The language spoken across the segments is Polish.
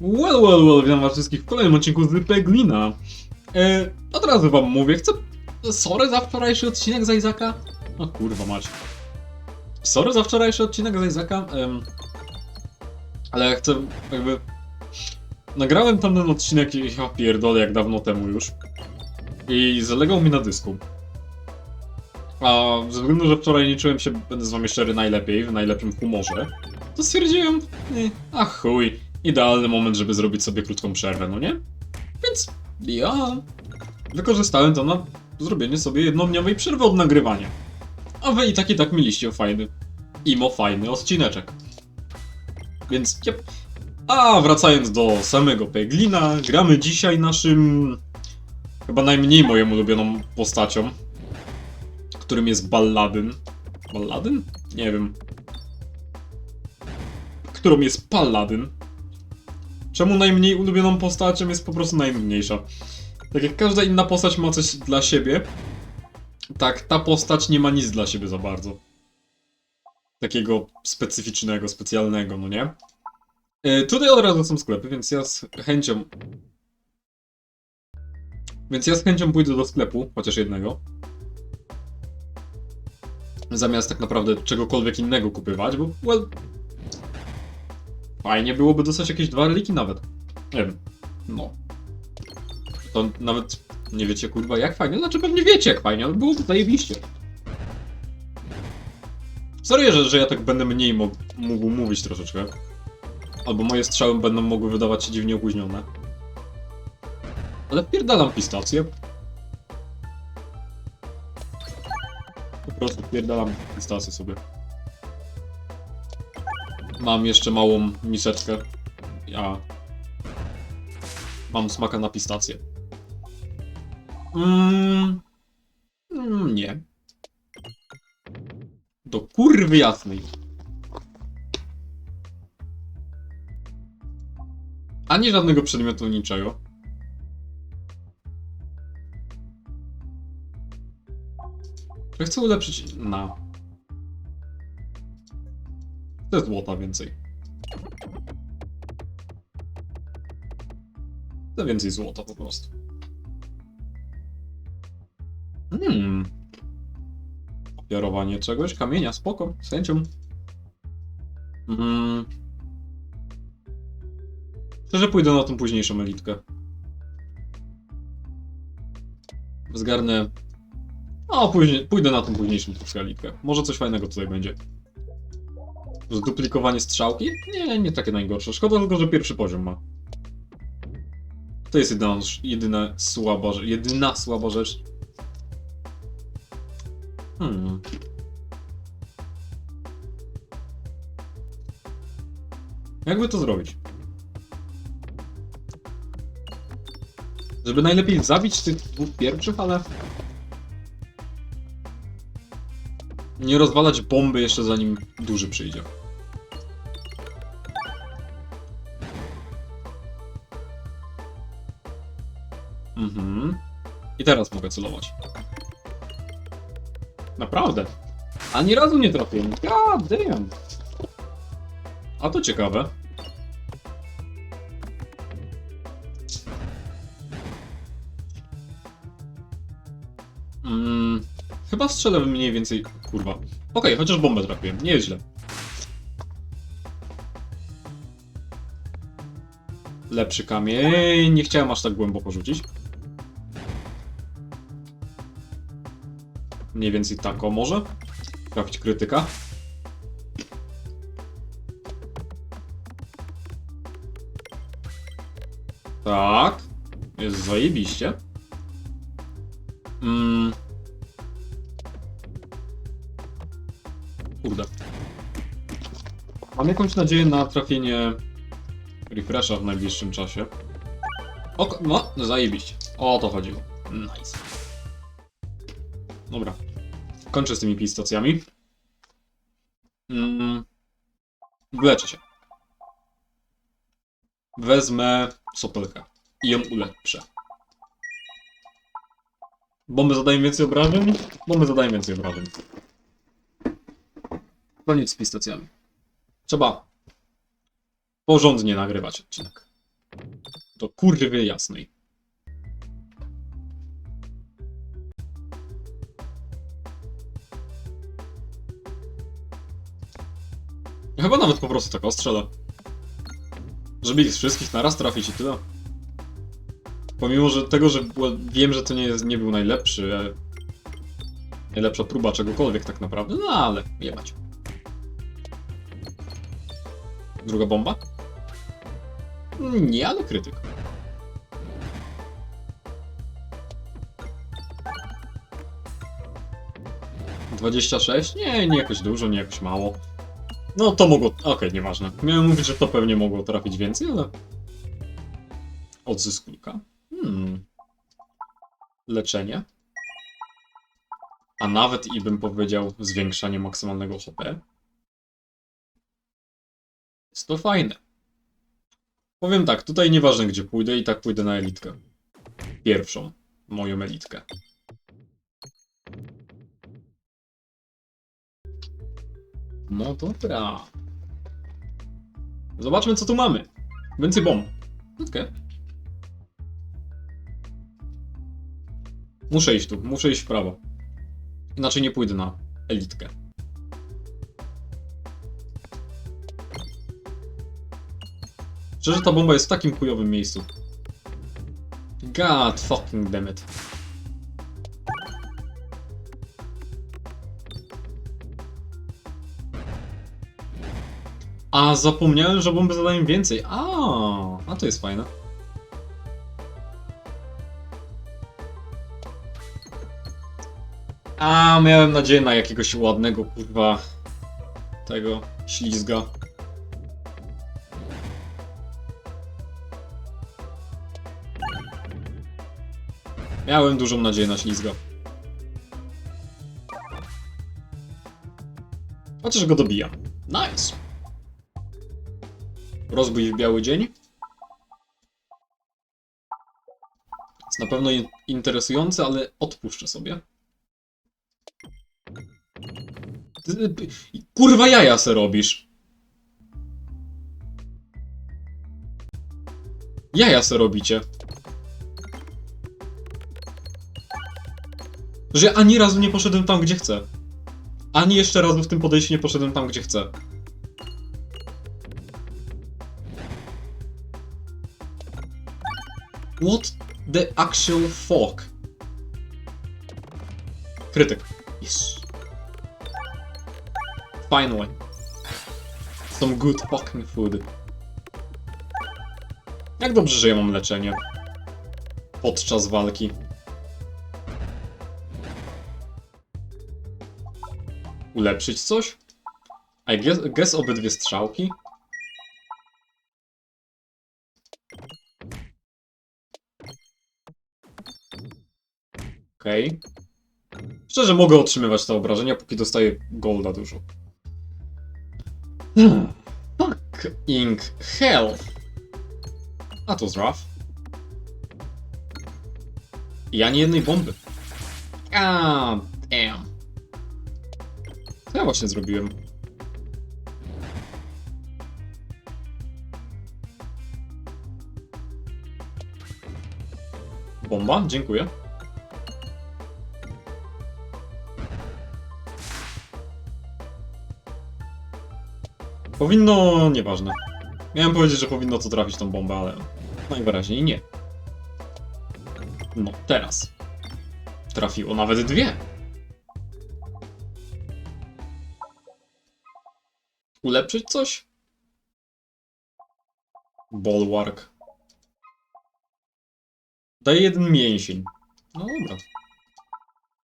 Well, well, well, witam was wszystkich w kolejnym odcinku z Peglina. E, od razu wam mówię, chcę... Sorry za wczorajszy odcinek z Izaka. O kurwa mać. Sorry za wczorajszy odcinek z Izaka, em, ale chcę jakby... Nagrałem tamten odcinek, ja pierdolę, jak dawno temu już. I zalegał mi na dysku. A ze względu, że wczoraj nie czułem się, będę z wami szczery, najlepiej, w najlepszym humorze, to stwierdziłem, nie, a chuj, idealny moment, żeby zrobić sobie krótką przerwę, no nie? Więc ja wykorzystałem to na zrobienie sobie jednodniowej przerwy od nagrywania. A wy i tak i tak mieliście fajny, imo fajny odcineczek. Więc jep. A wracając do samego Peglina, gramy dzisiaj naszym chyba najmniej moją ulubioną postacią, którym jest Balladyn. Balladyn? Nie wiem. Którą jest Paladyn. Czemu najmniej ulubioną postacią jest po prostu najnudniejsza. Tak jak każda inna postać ma coś dla siebie, tak ta postać nie ma nic dla siebie za bardzo. Takiego specyficznego, specjalnego, no nie? E, tutaj od razu są sklepy, więc ja z chęcią... Więc ja z chęcią pójdę do sklepu, chociaż jednego. Zamiast tak naprawdę czegokolwiek innego kupywać, bo well, Fajnie byłoby dostać jakieś dwa reliki nawet. Nie wiem. No. To nawet nie wiecie kurwa jak fajnie. Znaczy pewnie wiecie jak fajnie, ale byłoby zajebiście. Sorry, że, że ja tak będę mniej mógł mówić troszeczkę. Albo moje strzały będą mogły wydawać się dziwnie opóźnione. Ale pierdalam pistację. Po prostu pierdalam pistację sobie. Mam jeszcze małą miseczkę. Ja. Mam smaka na pistację. Mm, mm, nie. Do kurwy jasnej. Ani żadnego przedmiotu niczego. Chcę ulepszyć na. Złota więcej. Chcę więcej złota po prostu. Hmm. Ofiarowanie czegoś, kamienia, spoko, z chęcią. Hmm. Szczerze pójdę na tą późniejszą elitkę. Zgarnę... O, później, pójdę na tą późniejszą elitkę. Może coś fajnego tutaj będzie. Zduplikowanie strzałki? Nie, nie takie najgorsze. Szkoda tylko, że pierwszy poziom ma. To jest jedyna, jedyna słaba. Jedyna słaba rzecz. Hmm. Jakby to zrobić? Żeby najlepiej zabić tych dwóch pierwszych, ale... Nie rozwalać bomby jeszcze zanim duży przyjdzie. Mhm. I teraz mogę celować. Naprawdę. Ani razu nie trafiłem. God damn. A to ciekawe. Chyba strzelę mniej więcej. Kurwa. Okej, chociaż bombę trafiłem. Nie jest źle. Lepszy kamień. Nie chciałem aż tak głęboko rzucić. Mniej więcej tak o może. Trafić krytyka. Tak. Jest zajebiście. Mm. Mam jakąś nadzieję na trafienie refresha w najbliższym czasie. Ok, no, zajebiście. O to chodziło. Nice. Dobra. Kończę z tymi pistacjami. Mm. Wleczę się. Wezmę sopelkę i ją ulepszę. Bomby zadają więcej obrażeń? Bomby zadają więcej obrażeń. Koniec z pistacjami. Trzeba porządnie nagrywać odcinek. Do kurwy jasnej. Ja Chyba nawet po prostu tak ostrzelę. Żeby ich wszystkich naraz trafić i tyle. Pomimo że tego, że wiem, że to nie, jest, nie był najlepszy, e, najlepsza próba czegokolwiek tak naprawdę, no ale jebać. Druga bomba? Nie, ale krytyk. Dwadzieścia sześć? Nie, nie jakoś dużo, nie jakoś mało. No to mogło. Okej, nieważne. Miałem mówić, że to pewnie mogło trafić więcej, ale. Odzysk. Hmm. Leczenie. A nawet i bym powiedział zwiększanie maksymalnego HP. Jest to fajne. Powiem tak, tutaj nieważne gdzie pójdę i tak pójdę na elitkę. Pierwszą. Moją elitkę. No dobra. Zobaczmy co tu mamy. Więcej bomb. Okej. Muszę iść tu, muszę iść w prawo. Inaczej nie pójdę na elitkę. Szczerze, ta bomba jest w takim chujowym miejscu. God fucking damn it. A, zapomniałem, że bomby zadają więcej. A, a to jest fajne. A, miałem nadzieję na jakiegoś ładnego, kurwa, tego ślizga. Miałem dużą nadzieję na ślizga. Chociaż go dobija. Nice. Rozbój w biały dzień. Jest na pewno in- interesujący, ale odpuszczę sobie. Kurwa jaja se robisz. Jaja se robicie. Że ja ani razu nie poszedłem tam, gdzie chcę. Ani jeszcze razu w tym podejściu nie poszedłem tam, gdzie chcę. What the actual fuck? Krytyk. Yes. Finally. Some good fucking food. Jak dobrze, że ja mam leczenie. Podczas walki. Ulepszyć coś? I guess, obydwie strzałki? Okej. Szczerze mogę otrzymywać te obrażenia, póki dostaję golda dużo. Fucking hell. A to rough. I ani jednej bomby. Ah, damn. Ja właśnie zrobiłem? Bomba? Dziękuję. Powinno... nieważne. Miałem powiedzieć, że powinno to trafić tą bombę, ale najwyraźniej nie. No, teraz. Trafiło nawet dwie. Ulepszyć coś? Bulwark. Daje jeden mięsień. No dobra.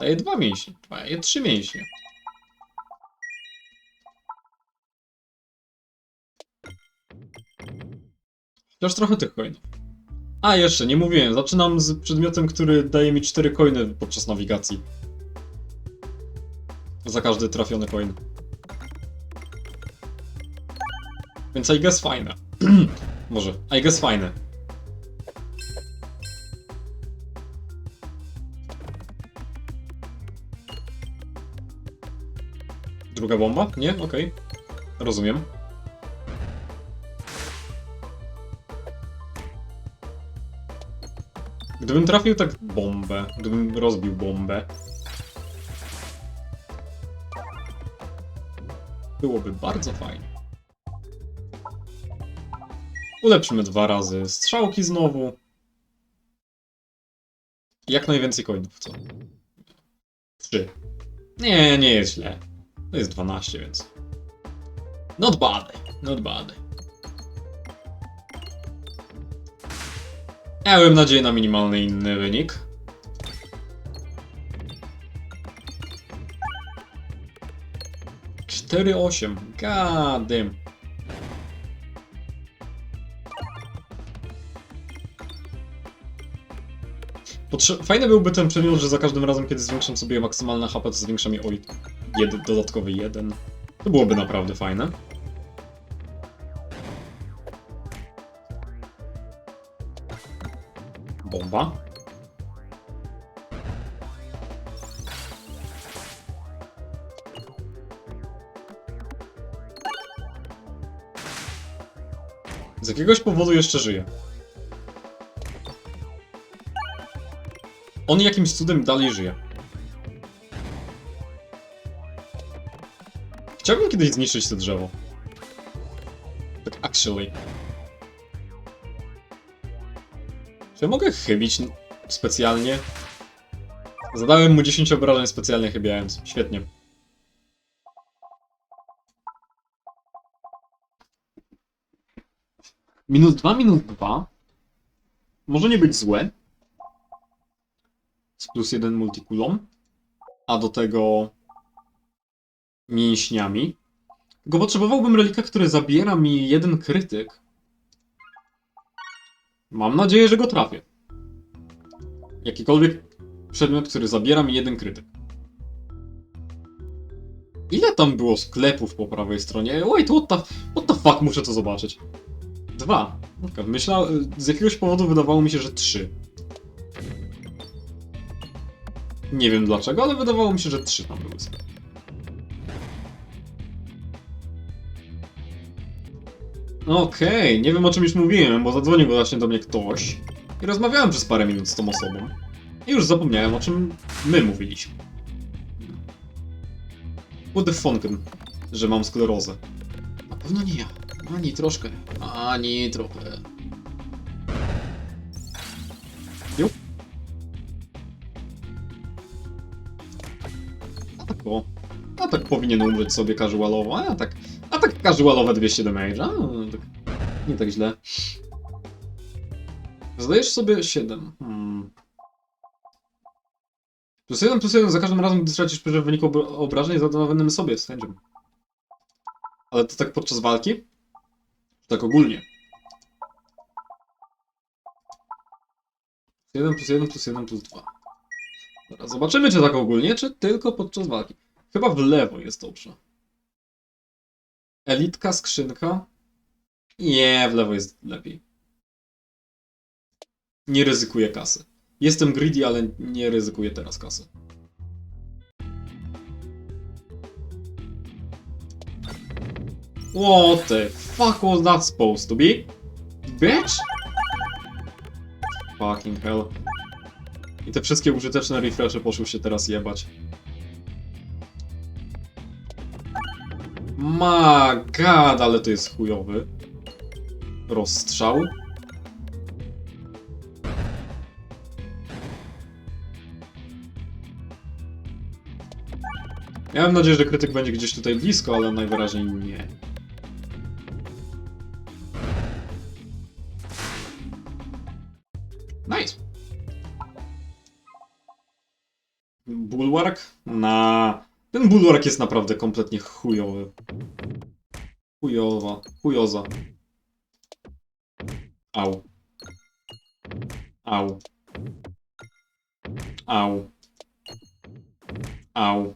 Daje dwa mięśnie. Daje trzy mięśnie. Chociaż trochę tych coinów. A, jeszcze, nie mówiłem. Zaczynam z przedmiotem, który daje mi 4 coiny podczas nawigacji. Za każdy trafiony coin. Więc I guess fajne. Może, I guess fajne. Druga bomba? Nie? Okej. Rozumiem. Gdybym trafił tak bombę, gdybym rozbił bombę, byłoby bardzo fajnie. Ulepszymy dwa razy strzałki znowu. Jak najwięcej coinów, co? Trzy. Nie, nie jest źle. To jest 12, więc... Not bad, not bad. Miałem nadzieję na minimalny inny wynik. Cztery osiem. God Potrze- Fajny byłby ten przedmiot, że za każdym razem, kiedy zwiększam sobie maksymalne HP, to zwiększa mi o jed- dodatkowy jeden. To byłoby naprawdę fajne. Bomba. Z jakiegoś powodu jeszcze żyje. On jakimś cudem dalej żyje. Chciałbym kiedyś zniszczyć to drzewo. Tak actually. Czy ja mogę chybić specjalnie? Zadałem mu 10 obrażeń specjalnie chybiając. Świetnie. Minus 2, minus 2. Może nie być złe. Z plus 1 multikulą. A do tego mięśniami. Tylko potrzebowałbym relika, który zabiera mi jeden krytyk. Mam nadzieję, że go trafię. Jakikolwiek przedmiot, który zabiera mi jeden krytyk. Ile tam było sklepów po prawej stronie? Wait, what the, what the fuck, muszę to zobaczyć. Dwa. Okay. Myślał, z jakiegoś powodu wydawało mi się, że trzy. Nie wiem dlaczego, ale wydawało mi się, że trzy tam były. Okej, nie wiem o czym już mówiłem, bo zadzwonił właśnie do mnie ktoś i rozmawiałem przez parę minut z tą osobą. I już zapomniałem o czym my mówiliśmy. Funken, że mam sklerozę. Na pewno nie ja. Ani troszkę. Ani trochę. Tak powinien umrzeć sobie casualowo. A tak. A tak casualowe 200 damage. A, tak. Nie tak źle. Zadajesz sobie 7. Hmm. Plus 1 plus 1 za każdym razem, gdy stracisz przy wyniku obra- obrażeń zadawanym sobie chęcią. Ale to tak podczas walki? Tak ogólnie? 1 plus 1 plus 1 plus 2. Dobra, zobaczymy, czy tak ogólnie, czy tylko podczas walki. Chyba w lewo jest dobrze. Elitka, skrzynka. Nie, w lewo jest lepiej. Nie ryzykuję kasy. Jestem greedy, ale nie ryzykuję teraz kasy. What the fuck was that supposed to be? Bitch? Fucking hell. I te wszystkie użyteczne refreshy poszły się teraz jebać. Ma god, ale to jest chujowy. Rozstrzał. Miałem nadzieję, że krytyk będzie gdzieś tutaj blisko, ale najwyraźniej nie. Nice. Bulwark? Na. Ten bulwark jest naprawdę kompletnie chujowy. Chujowa. Chujoza. Au. Au. Au. Au.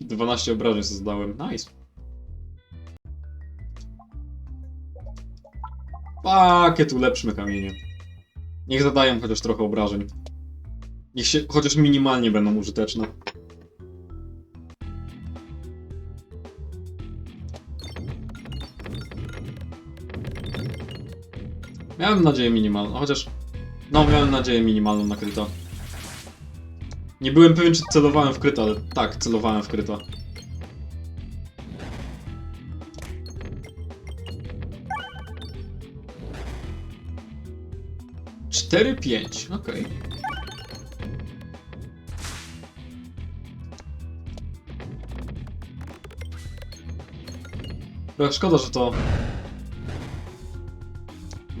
12 obrażeń sobie zdałem. Nice. Pakiet ulepszmy kamienie. Niech zadają chociaż trochę obrażeń. Niech się chociaż minimalnie będą użyteczne. Miałem nadzieję minimalną, chociaż... No, miałem nadzieję minimalną na kryta. Nie byłem pewien, czy celowałem w kryta, ale tak, celowałem w kryta. Cztery, pięć, okej. Trochę szkoda, że to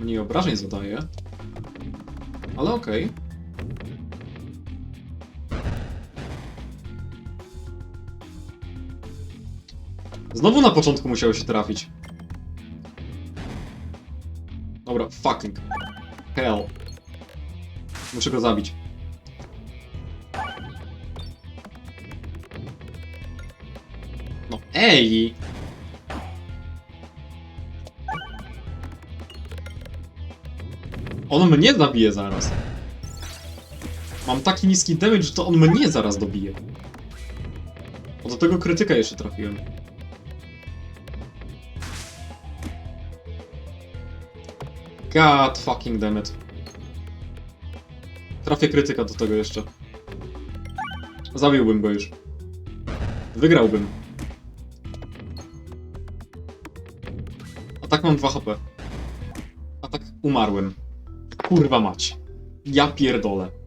mniej obrażeń zadaje. Ale okej. Znowu na początku musiało się trafić. Dobra, fucking. Hell. Muszę go zabić. No ej! On mnie zabije zaraz. Mam taki niski damage, że to on mnie zaraz dobije. O, do tego krytyka jeszcze trafiłem. God fucking damn it. Trafię krytyka do tego jeszcze. Zabiłbym go już. Wygrałbym. A tak mam 2 HP. A tak umarłem. Kurwa mać. Ja pierdolę.